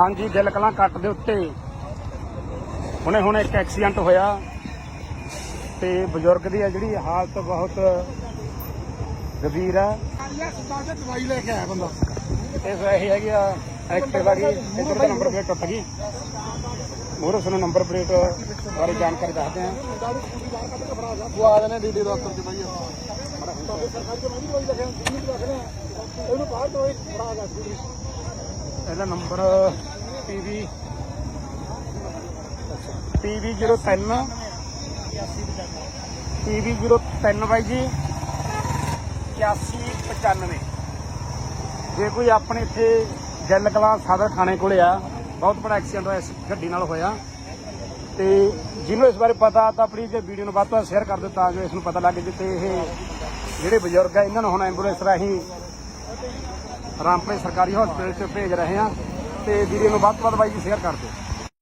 ਹਾਂਜੀ ਦਿਲ ਕਲਾਂ ਕੱਟ ਦੇ ਉੱਤੇ। ਹੁਣੇ ਹੁਣੇ ਇੱਕ ਐਕਸੀਡੈਂਟ ਹੋਇਆ ਤੇ ਬਜ਼ੁਰਗ ਦੀ ਹੈ ਜਿਹੜੀ ਹਾਲਤ ਬਹੁਤ ਗੰਭੀਰ ਹੈ। ਦਵਾਈ ਲੈ ਕੇ ਆਇਆ ਬੰਦਾ ਇਸ ਇਹ ਹੈਗੀ ਆ ਐਕਟਿਵਾ ਦੀ ਇੱਧਰ ਦਾ ਨੰਬਰ ਪਲੇਟ ਟੁੱਟ ਗਈ। ਮੋਰੋ ਸਾਨੂੰ ਨੰਬਰ ਪਲੇਟ ਬਾਰੇ ਜਾਣਕਾਰੀ ਦੱਸਦੇ ਹਾਂ। ਉਹ ਆ ਜਾਣੇ ਡੀਡੀ ਦਫ਼ਤਰ ਚ ਬਾਈ। ਸਰਕਾਰ ਤੋਂ ਨਹੀਂ ਦਵਾਈ ਲਿਖਿਆ ਇਹਨੂੰ ਬਾਹਰ ਤੋਂ ਇੱਕ ਫੜਾ ਗਾ ਇਹਦਾ ਨੰਬਰ PV PV03 PV03 ਬਾਈ ਜੀ। 8195 ਜੇ ਕੋਈ ਆਪਣੇ ਇੱਥੇ ਗਿੱਲ ਕਲਾਂ ਸਦਰ ਥਾਣੇ ਕੋਲੇ ਆ, ਬਹੁਤ ਬੜਾ ਐਕਸੀਡੈਂਟ ਹੋਇਆ, ਇਸ ਗੱਡੀ ਨਾਲ ਹੋਇਆ। ਤੇ ਜਿਹਨੂੰ ਇਸ ਬਾਰੇ ਪਤਾ, ਤਾਂ ਆਪਣੀ ਜੇ ਵੀਡੀਓ ਨੂੰ ਵੱਧ ਤੋਂ ਵੱਧ ਸ਼ੇਅਰ ਕਰ ਦਿਓ, ਤਾਂ ਜੋ ਇਸ ਨੂੰ ਪਤਾ ਲੱਗ ਜਿੱਤੇ ਇਹ ਜਿਹੜੇ ਬਜ਼ੁਰਗ ਆ, ਇਹਨਾਂ ਨੂੰ ਹੁਣ ਐਂਬੂਲੈਂਸ ਰਾਹੀਂ ਰਾਮਪੁਰੇ ਸਰਕਾਰੀ ਹਸਪਤਾਲ 'ਚ ਭੇਜ ਰਹੇ ਹਾਂ ਤੇ ਵੀਡੀਓ ਨੂੰ ਵੱਧ ਤੋਂ ਵੱਧ ਬਾਈ ਜੀ ਸ਼ੇਅਰ ਕਰ ਦਿਓ।